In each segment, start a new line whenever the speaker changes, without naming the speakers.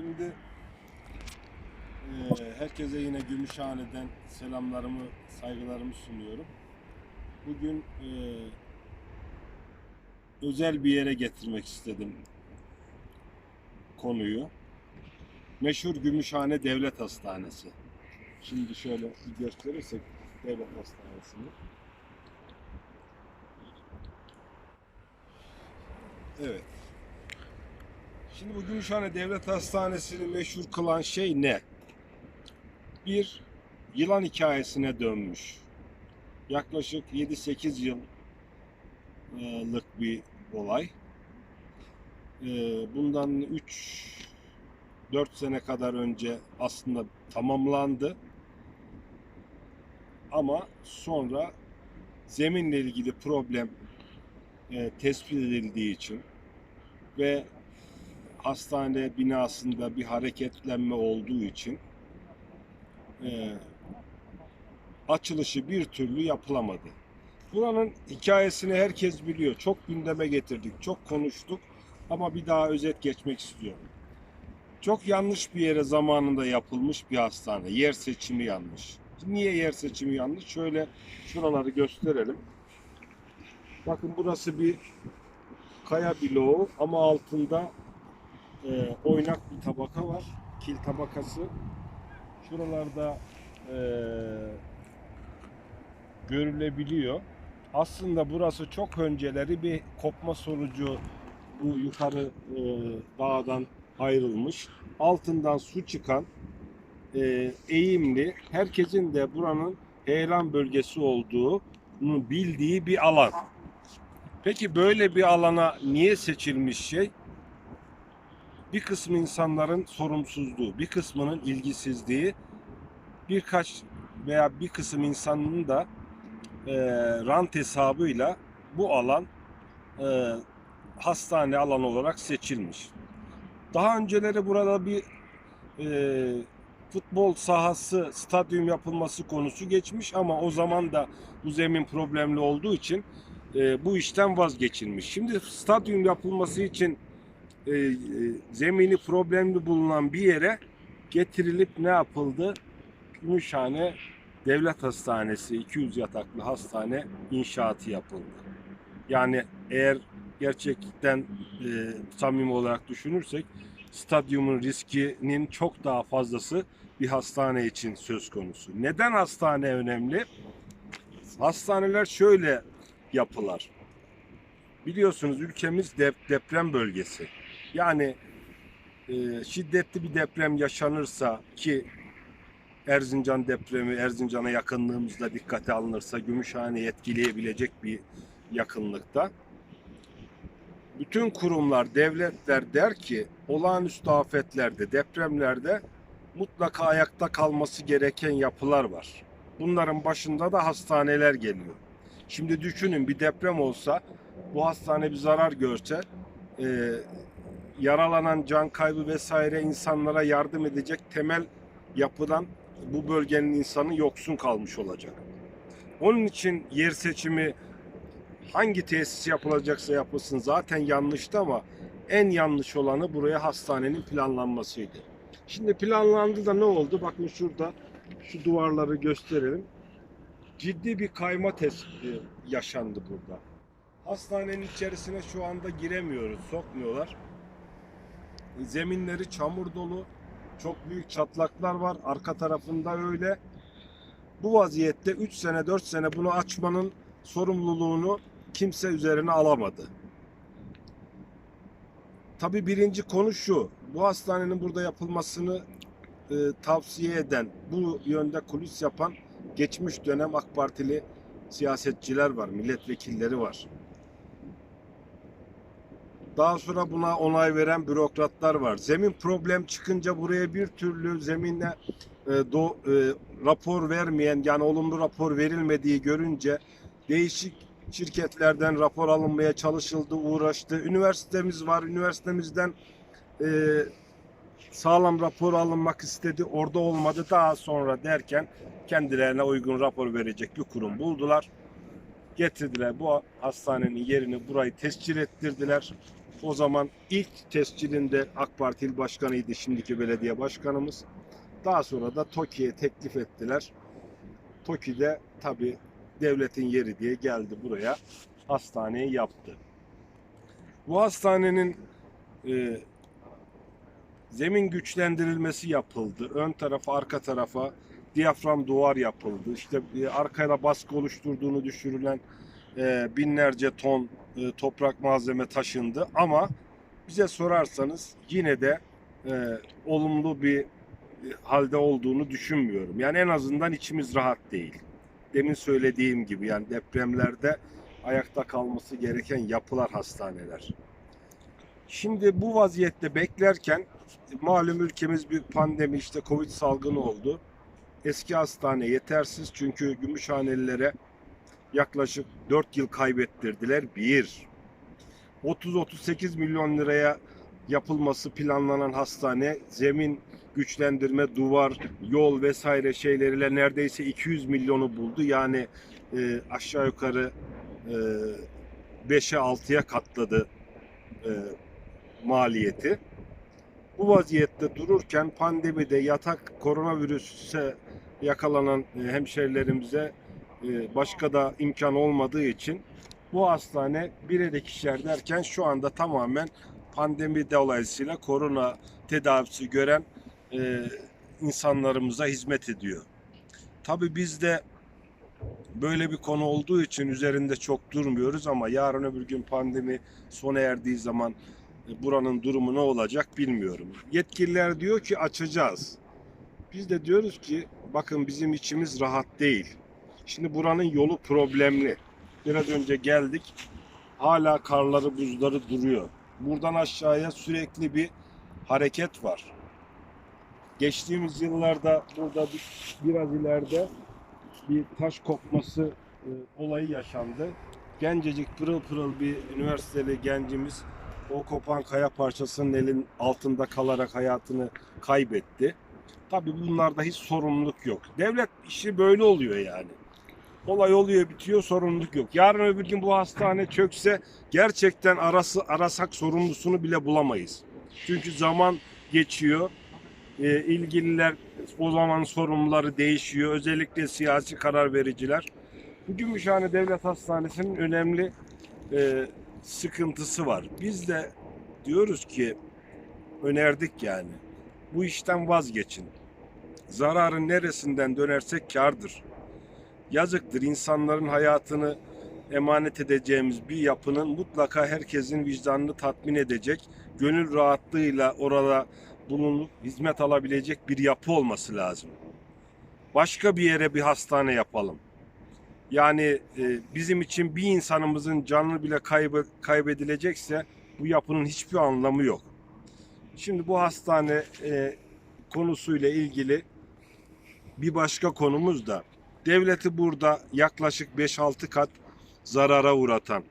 Şimdi eee, herkese yine Gümüşhane'den selamlarımı, saygılarımı sunuyorum. Bugün eee, özel bir yere getirmek istedim konuyu. Meşhur Gümüşhane Devlet Hastanesi. Şimdi şöyle bir gösterirsek Devlet Hastanesi'ni. Evet. Şimdi bu Gümüşhane Devlet Hastanesi'ni meşhur kılan şey ne? Bir, yılan hikayesine dönmüş. Yaklaşık 7-8 yıllık bir olay. Ee, Bundan 3-4 sene kadar önce aslında tamamlandı. Ama sonra zeminle ilgili problem e, tespit edildiği için ve hastane binasında bir hareketlenme olduğu için e, açılışı bir türlü yapılamadı. Buranın hikayesini herkes biliyor. Çok gündeme getirdik, çok konuştuk ama bir daha özet geçmek istiyorum. Çok yanlış bir yere zamanında yapılmış bir hastane. Yer seçimi yanlış. Niye yer seçimi yanlış? Şöyle şuraları gösterelim. Bakın burası bir kaya bloğu ama altında e, oynak bir tabaka var. Kil tabakası. Şuralarda e, görülebiliyor. Aslında burası çok önceleri bir kopma sonucu bu yukarı e, dağdan ayrılmış. Altından su çıkan e, eğimli, herkesin de buranın heyelan bölgesi olduğunu bildiği bir alan. Peki böyle bir alana niye seçilmiş şey? Bir kısmı insanların sorumsuzluğu, bir kısmının ilgisizliği, birkaç veya bir kısım insanın da e, rant hesabıyla bu alan e, hastane alanı olarak seçilmiş. Daha önceleri burada bir e, futbol sahası, stadyum yapılması konusu geçmiş ama o zaman da bu zemin problemli olduğu için e, bu işten vazgeçilmiş. Şimdi stadyum yapılması için e, e, zemini problemli bulunan bir yere getirilip ne yapıldı? Gümüşhane Devlet Hastanesi 200 yataklı hastane inşaatı yapıldı. Yani eğer gerçekten e, samimi olarak düşünürsek stadyumun riskinin çok daha fazlası bir hastane için söz konusu. Neden hastane önemli? Hastaneler şöyle yapılar. Biliyorsunuz ülkemiz dep- deprem bölgesi. Yani e, şiddetli bir deprem yaşanırsa ki Erzincan depremi, Erzincan'a yakınlığımızda dikkate alınırsa Gümüşhane'yi etkileyebilecek bir yakınlıkta. Bütün kurumlar, devletler der ki olağanüstü afetlerde, depremlerde mutlaka ayakta kalması gereken yapılar var. Bunların başında da hastaneler geliyor. Şimdi düşünün bir deprem olsa bu hastane bir zarar görse e, yaralanan can kaybı vesaire insanlara yardım edecek temel yapıdan bu bölgenin insanı yoksun kalmış olacak. Onun için yer seçimi hangi tesis yapılacaksa yapılsın zaten yanlıştı ama en yanlış olanı buraya hastanenin planlanmasıydı. Şimdi planlandı da ne oldu? Bakın şurada şu duvarları gösterelim. Ciddi bir kayma tespiti yaşandı burada. Hastanenin içerisine şu anda giremiyoruz, sokmuyorlar. Zeminleri çamur dolu, çok büyük çatlaklar var. Arka tarafında öyle. Bu vaziyette 3 sene 4 sene bunu açmanın sorumluluğunu kimse üzerine alamadı. Tabii birinci konu şu. Bu hastanenin burada yapılmasını e, tavsiye eden, bu yönde kulis yapan geçmiş dönem AK Partili siyasetçiler var, milletvekilleri var. Daha sonra buna onay veren bürokratlar var. Zemin problem çıkınca buraya bir türlü zeminle e, do, e, rapor vermeyen yani olumlu rapor verilmediği görünce değişik şirketlerden rapor alınmaya çalışıldı, uğraştı. Üniversitemiz var, üniversitemizden e, sağlam rapor alınmak istedi, orada olmadı. Daha sonra derken kendilerine uygun rapor verecek bir kurum buldular. Getirdiler bu hastanenin yerini burayı tescil ettirdiler. O zaman ilk tescilinde AK Parti başkanıydı şimdiki belediye başkanımız. Daha sonra da TOKİ'ye teklif ettiler. TOKİ de tabi devletin yeri diye geldi buraya hastaneyi yaptı. Bu hastanenin e, zemin güçlendirilmesi yapıldı. Ön tarafa, arka tarafa diyafram duvar yapıldı. İşte e, arkaya baskı oluşturduğunu düşürülen e, binlerce ton e, toprak malzeme taşındı. Ama bize sorarsanız yine de e, olumlu bir e, halde olduğunu düşünmüyorum. Yani en azından içimiz rahat değil. Demin söylediğim gibi yani depremlerde ayakta kalması gereken yapılar hastaneler. Şimdi bu vaziyette beklerken malum ülkemiz bir pandemi işte Covid salgını oldu. Eski hastane yetersiz çünkü Gümüşhanelilere yaklaşık 4 yıl kaybettirdiler. Bir. 30-38 milyon liraya yapılması planlanan hastane zemin güçlendirme, duvar, yol vesaire şeyleriyle neredeyse 200 milyonu buldu. Yani e, aşağı yukarı e, 5'e 6'ya katladı e, maliyeti. Bu vaziyette dururken pandemide yatak koronavirüse yakalanan e, hemşerilerimize başka da imkan olmadığı için bu hastane bir de kişiler derken şu anda tamamen pandemi dolayısıyla korona tedavisi gören e, insanlarımıza hizmet ediyor. Tabii biz de böyle bir konu olduğu için üzerinde çok durmuyoruz ama yarın öbür gün pandemi sona erdiği zaman e, buranın durumu ne olacak bilmiyorum. Yetkililer diyor ki açacağız. Biz de diyoruz ki bakın bizim içimiz rahat değil. Şimdi buranın yolu problemli. Biraz önce geldik. Hala karları buzları duruyor. Buradan aşağıya sürekli bir hareket var. Geçtiğimiz yıllarda burada bir, biraz ileride bir taş kopması e, olayı yaşandı. Gencecik pırıl pırıl bir üniversiteli gencimiz o kopan kaya parçasının elin altında kalarak hayatını kaybetti. Tabii bunlarda hiç sorumluluk yok. Devlet işi böyle oluyor yani. Olay oluyor bitiyor sorumluluk yok. Yarın öbür gün bu hastane çökse gerçekten arası arasak sorumlusunu bile bulamayız. Çünkü zaman geçiyor. E, ilgililer o zaman sorumluları değişiyor. Özellikle siyasi karar vericiler. Bu Gümüşhane Devlet Hastanesi'nin önemli e, sıkıntısı var. Biz de diyoruz ki önerdik yani. Bu işten vazgeçin. Zararın neresinden dönersek kardır. Yazıktır insanların hayatını emanet edeceğimiz bir yapının mutlaka herkesin vicdanını tatmin edecek, gönül rahatlığıyla orada bulunup hizmet alabilecek bir yapı olması lazım. Başka bir yere bir hastane yapalım. Yani e, bizim için bir insanımızın canını bile kaybı, kaybedilecekse bu yapının hiçbir anlamı yok. Şimdi bu hastane e, konusuyla ilgili bir başka konumuz da devleti burada yaklaşık 5-6 kat zarara uğratan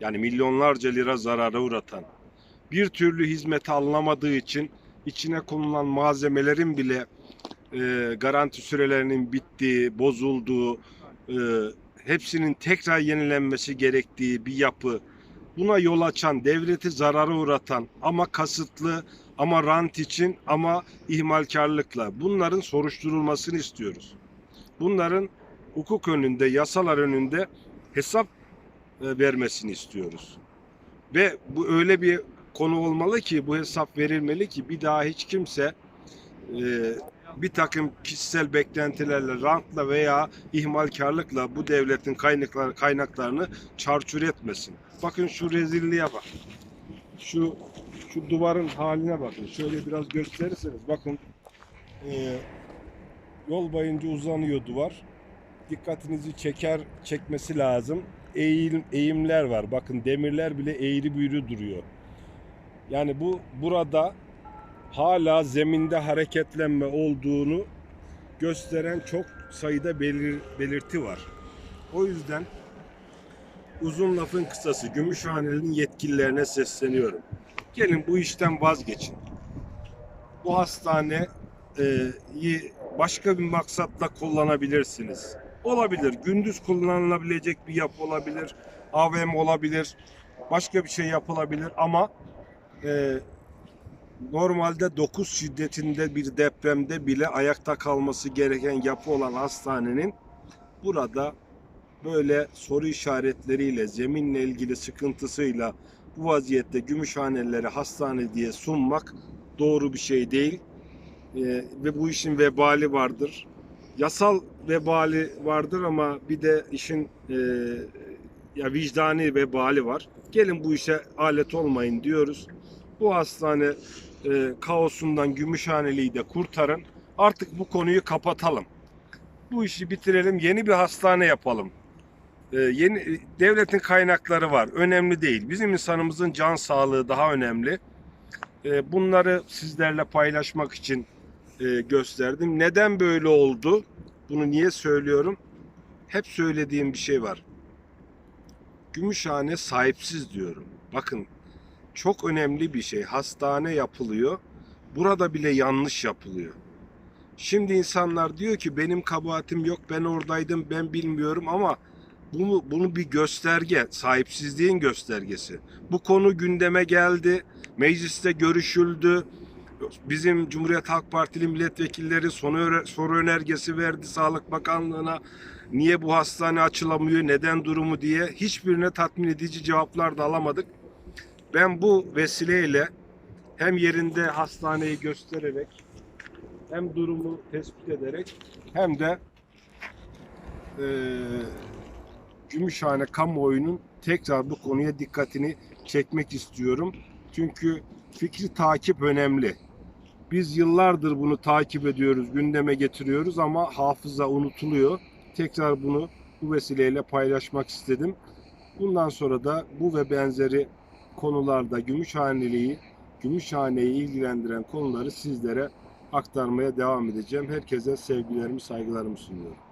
yani milyonlarca lira zarara uğratan bir türlü hizmeti alınamadığı için içine konulan malzemelerin bile e, garanti sürelerinin bittiği, bozulduğu, e, hepsinin tekrar yenilenmesi gerektiği bir yapı buna yol açan, devleti zarara uğratan ama kasıtlı ama rant için ama ihmalkarlıkla bunların soruşturulmasını istiyoruz. Bunların hukuk önünde, yasalar önünde hesap e, vermesini istiyoruz. Ve bu öyle bir konu olmalı ki bu hesap verilmeli ki bir daha hiç kimse e, bir takım kişisel beklentilerle, rantla veya ihmalkarlıkla bu devletin kaynaklar, kaynaklarını çarçur etmesin. Bakın şu rezilliğe bak. Şu şu duvarın haline bakın. Şöyle biraz gösterirseniz bakın e, yol boyunca uzanıyor duvar. Dikkatinizi çeker çekmesi lazım. Eğim, eğimler var. Bakın demirler bile eğri büğrü duruyor. Yani bu burada hala zeminde hareketlenme olduğunu gösteren çok sayıda belir, belirti var. O yüzden uzun lafın kısası Gümüşhane'nin yetkililerine sesleniyorum. Gelin bu işten vazgeçin. Bu hastaneyi başka bir maksatla kullanabilirsiniz. Olabilir. Gündüz kullanılabilecek bir yapı olabilir. AVM olabilir. Başka bir şey yapılabilir ama e, normalde 9 şiddetinde bir depremde bile ayakta kalması gereken yapı olan hastanenin burada böyle soru işaretleriyle, zeminle ilgili sıkıntısıyla bu vaziyette Gümüşhanelileri hastane diye sunmak doğru bir şey değil. Ee, ve bu işin vebali vardır. Yasal vebali vardır ama bir de işin e, ya vicdani vebali var. Gelin bu işe alet olmayın diyoruz. Bu hastane e, kaosundan Gümüşhaneli'yi de kurtarın. Artık bu konuyu kapatalım. Bu işi bitirelim. Yeni bir hastane yapalım. Ee, yeni devletin kaynakları var. Önemli değil. Bizim insanımızın can sağlığı daha önemli. Ee, bunları sizlerle paylaşmak için e, gösterdim. Neden böyle oldu? Bunu niye söylüyorum? Hep söylediğim bir şey var. Gümüşhane sahipsiz diyorum. Bakın çok önemli bir şey. Hastane yapılıyor. Burada bile yanlış yapılıyor. Şimdi insanlar diyor ki benim kabahatim yok, ben oradaydım, ben bilmiyorum ama bunu, bunu bir gösterge, sahipsizliğin göstergesi. Bu konu gündeme geldi, mecliste görüşüldü. Bizim Cumhuriyet Halk Partili milletvekilleri soru, soru önergesi verdi Sağlık Bakanlığı'na. Niye bu hastane açılamıyor, neden durumu diye hiçbirine tatmin edici cevaplar da alamadık. Ben bu vesileyle hem yerinde hastaneyi göstererek hem durumu tespit ederek hem de eee Gümüşhane kamuoyunun tekrar bu konuya dikkatini çekmek istiyorum. Çünkü fikri takip önemli. Biz yıllardır bunu takip ediyoruz, gündeme getiriyoruz ama hafıza unutuluyor. Tekrar bunu bu vesileyle paylaşmak istedim. Bundan sonra da bu ve benzeri konularda Gümüşhaneli'yi, Gümüşhane'yi ilgilendiren konuları sizlere aktarmaya devam edeceğim. Herkese sevgilerimi, saygılarımı sunuyorum.